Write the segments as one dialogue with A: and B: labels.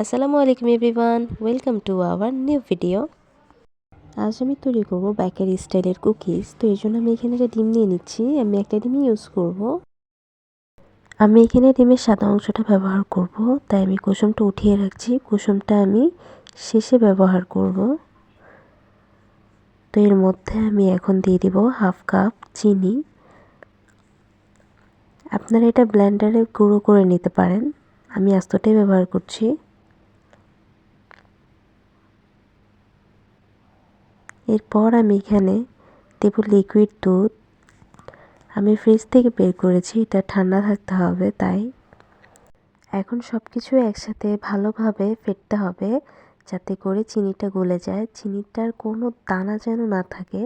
A: আসসালামু আলাইকুম everyone, welcome to our new video. আজ আমি তৈরি করব বেকারি স্টাইলের কুকিজ। তো এই জন্য আমি এখানে একটা ডিম নিয়ে নিচ্ছি। আমি একটা ডিমই ইউজ করব। আমি এখানে ডিমের সাদা অংশটা ব্যবহার করব। তাই আমি কুসুমটা উঠিয়ে রাখছি। কুসুমটা আমি শেষে ব্যবহার করব। তো এর মধ্যে আমি এখন দিয়ে দিব হাফ কাপ চিনি। আপনারা এটা ব্লেন্ডারে গুঁড়ো করে নিতে পারেন। আমি আস্তটাই ব্যবহার করছি। এরপর আমি এখানে দেব লিকুইড দুধ। আমি ফ্রিজ থেকে বের করেছি, এটা ঠান্ডা থাকতে হবে, তাই। এখন সব কিছু একসাথে ভালোভাবে ফেটতে হবে, যাতে করে চিনিটা গলে যায়। চিনিটার কোনো দানা যেন না থাকে।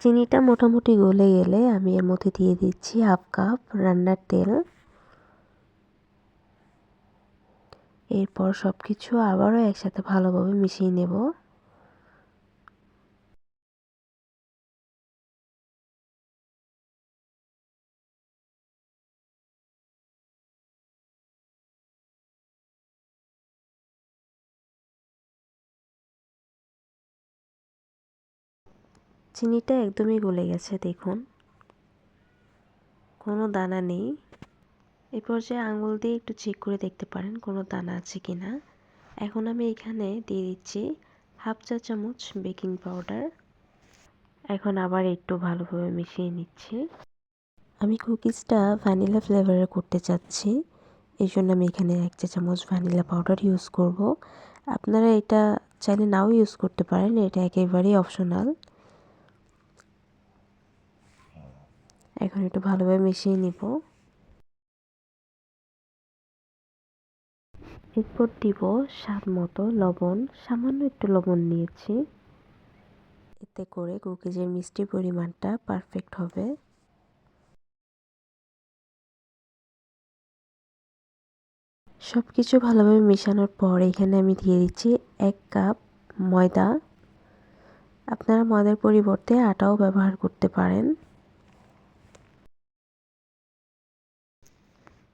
A: চিনিটা মোটামুটি গলে গেলে আমি এর মধ্যে দিয়ে দিচ্ছি হাফ কাপ রান্নার তেল। এরপর সব কিছু আবারও একসাথে ভালোভাবে মিশিয়ে নেব। চিনিটা একদমই গলে গেছে, দেখুন। কোনো দানা নেই। এই পর্যায়ে আঙুল দিয়ে একটু চেক করে দেখতে পারেন কোনো দানা আছে কি না এখন আমি এখানে দিয়ে দিচ্ছি হাফ চা চামচ বেকিং পাউডার এখন আবার একটু ভালোভাবে মিশিয়ে নিচ্ছি। আমি কুকিজটা ভ্যানিলা ফ্লেভারে করতে চাচ্ছি। এই জন্য আমি এখানে এক চা চামচ ভ্যানিলা পাউডার ইউজ করব। আপনারা এটা চাইলে নাও ইউজ করতে পারেন, এটা একেবারেই অপশনাল এখন একটু ভালোভাবে মিশিয়ে নিব। এরপর দিব স্বাদ মতো লবণ, সামান্য একটু লবণ নিয়েছি। এতে করে কুকিজের মিষ্টি পরিমাণটা পারফেক্ট হবে। সব কিছু ভালোভাবে মেশানোর পর এখানে আমি দিয়ে দিচ্ছি এক কাপ ময়দা। আপনারা ময়দার পরিবর্তে আটাও ব্যবহার করতে পারেন।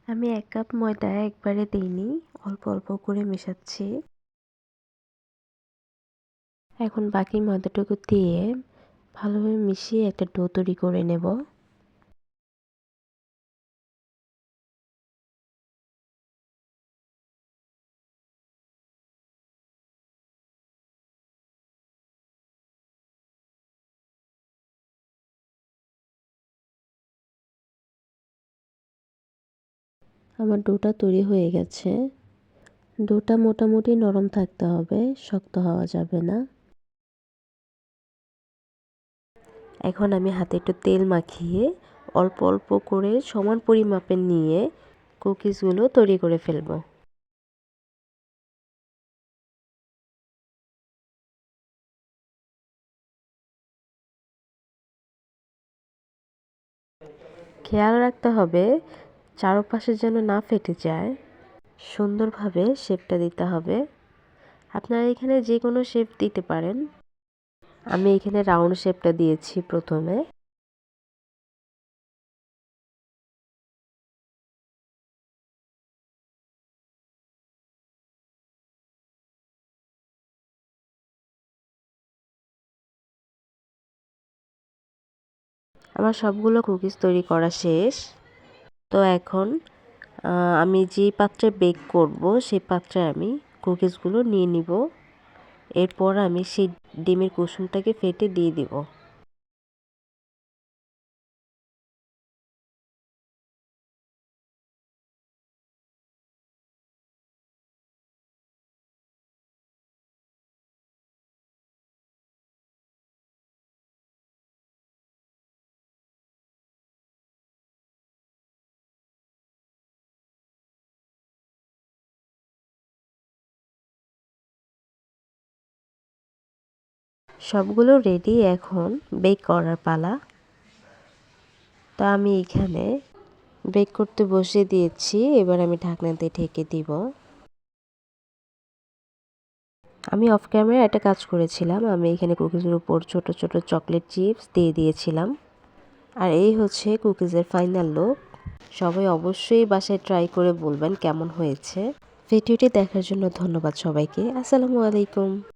A: আমি এক কাপ ময়দা একবারে দিইনি, অল্প অল্প করে মেশাচ্ছি। এখন বাকি ময়দাটুকু দিয়ে ভালোভাবে মিশিয়ে একটা ডো তৈরি করে নেব। আমার ডোটা তৈরি হয়ে গেছে। ডোটা মোটামুটি নরম থাকতে হবে, শক্ত হওয়া যাবে না। এখন আমি হাতে একটু তেল মাখিয়ে অল্প অল্প করে সমান পরিমাপের নিয়ে কুকিজগুলো তৈরি করে ফেলব। খেয়াল রাখতে হবে চারপাশে যেন না ফেটে যায়, সুন্দরভাবে শেপটা দিতে হবে। আপনারা এখানে যে কোনো শেপ দিতে পারেন। আমি এখানে রাউন্ড শেপটা দিয়েছি প্রথমে। আমার সবগুলো কুকিজ তৈরি করা শেষ। তো এখন আমি যে পাত্রে বেক করব সেই পাত্রে আমি কুকিজগুলো নিয়ে নিব। এরপর আমি সেই ডিমের কুসুমটাকে ফেটে দিয়ে দিব। সবগুলো রেডি এখন বেক করার পালা। তা আমি এখানে বেক করতে বসে দিয়েছি, এবার আমি ঢাকনা দিয়ে ঢেকে দিব। আমি অফ ক্যামেরা একটা কাজ করেছিলাম, আমি এখানে কুকিজের উপর ছোট ছোট চকলেট চিপস দিয়ে দিয়েছিলাম। আর এই হচ্ছে কুকিজের ফাইনাল লুক সবাই অবশ্যই বাসায় ট্রাই করে বলবেন কেমন হয়েছে। ভিডিওটি দেখার জন্য ধন্যবাদ সবাইকে। আসসালামু আলাইকুম।